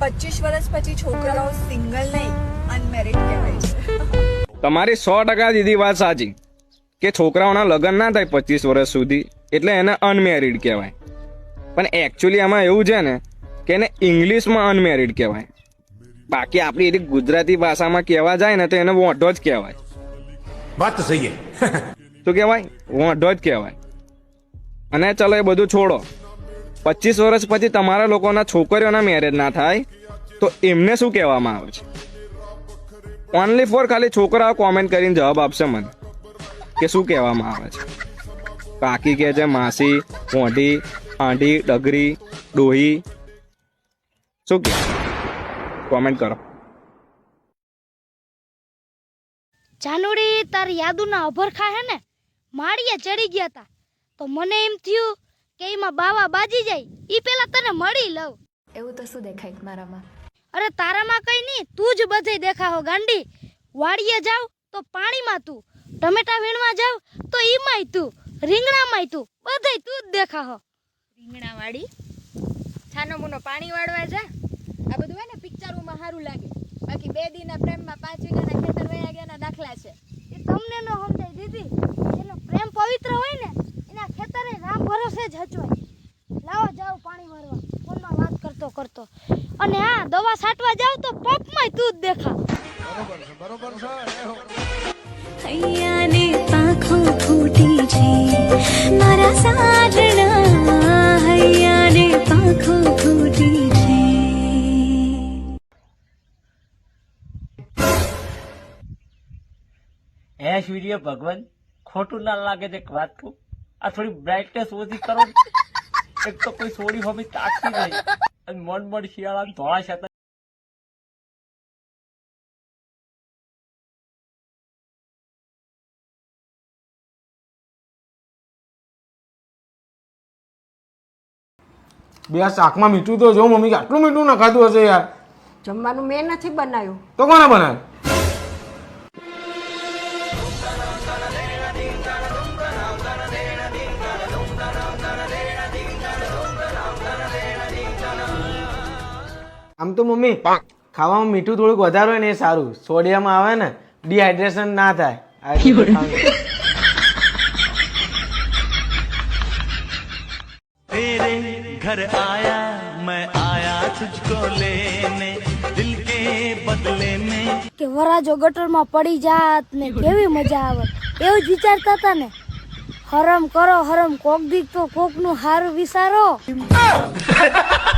પચીસ વર્ષ પછી છોકરાઓ સિંગલ નહીં અનમેરિડ કહેવાય છે. તમારી સો ટકા દીધી વાત સાચી કે છોકરાઓના લગ્ન ના થાય પચીસ વર્ષ સુધી એટલે એને અનમેરિડ કહેવાય. પણ એકચ્યુઅલી આમાં એવું છે ને કે એને ઇંગ્લિશમાં અનમેરિડ કહેવાય. બાકી આપણી એટલી ગુજરાતી ભાષામાં કહેવા જાય ને તો એને વોઢો જ કહેવાય. વાત તો સહી શું કહેવાય? વોઢો જ કહેવાય. અને ચલો એ બધું છોડો. પચીસ વર્ષ પછી તમારા લોકોના છોકરીઓના મેરેજ ના થાય, તો એમને શું કહેવામાં આવે છે? ઓનલી ફોર ખાલી છોકરાઓ કોમેન્ટ કરીને જવાબ આપશે મને. કે શું કહેવામાં આવે છે? કાકી કહે છે, માસી, મોઢી, આંટી, ડગરી, ડોહી. શું કે કોમેન્ટ કરો. જાનુડી તારી યાદુના અભરખા હે ને? માળીએ ચડી ગયા તા. તો મને એમ થયું એમાં બાવા બાજી જાય. ઈ પેલા તને મળી લઉં. એવું તો શું દેખાય મારામાં? અરે તારામાં કઈ નહીં તું જ બધે દેખાહો ગાંડી. વાડીએ જાવ તો પાણીમાં તું. ટમેટા વીણવા જાવ તો ઈમાંય તું. રીંગણામાંય તું. બધે તું જ દેખાહો. રીંગણા વાળી છાનો મુનો પાણી વાળવા જા. આ બધું હોય ને પિક્ચરોમાં સારું લાગે. બાકી બે દિનના પ્રેમમાં અને હા દવા છાંટવા જાવ તો પંપમાંય તું જ દેખા હૈયાને પાંખો ફૂટી છે. મારા સાજણા હૈયાને પાંખો ફૂટી છે. હે સૂર્ય ભગવાન ખોટું ના લાગે છે એક વાત કહું. આ થોડી બ્રાઇટનેસ ઓછી કરો. એક તો કોઈ સોડી હોમી તાકતી નહીં. અને મોટ મન શિયાળા ધોળા છે બે શાકમાં મીઠું તો જો મમ્મી આટલું મીઠું નખાતું હશે યાર? જમવાનું મેં નથી બનાવ્યું. તો કોને બનાવે આમ તો મમ્મી ખાવામાં મીઠું થોડુંક વધારે ને એ સારું. સોડિયમ આવે ને ડિહાઇડ્રેશન ના થાય. ઘર આયા મેં આયા તુજકો લેને દિલ કે બદલે મે કે વરાજો ગટરમાં પડી જાત ને કેવી મજા આવે. એવું જ વિચારતા હતા ને. હરમ કરો હરમ. કોક દીક તો કોકનું હારું વિસારો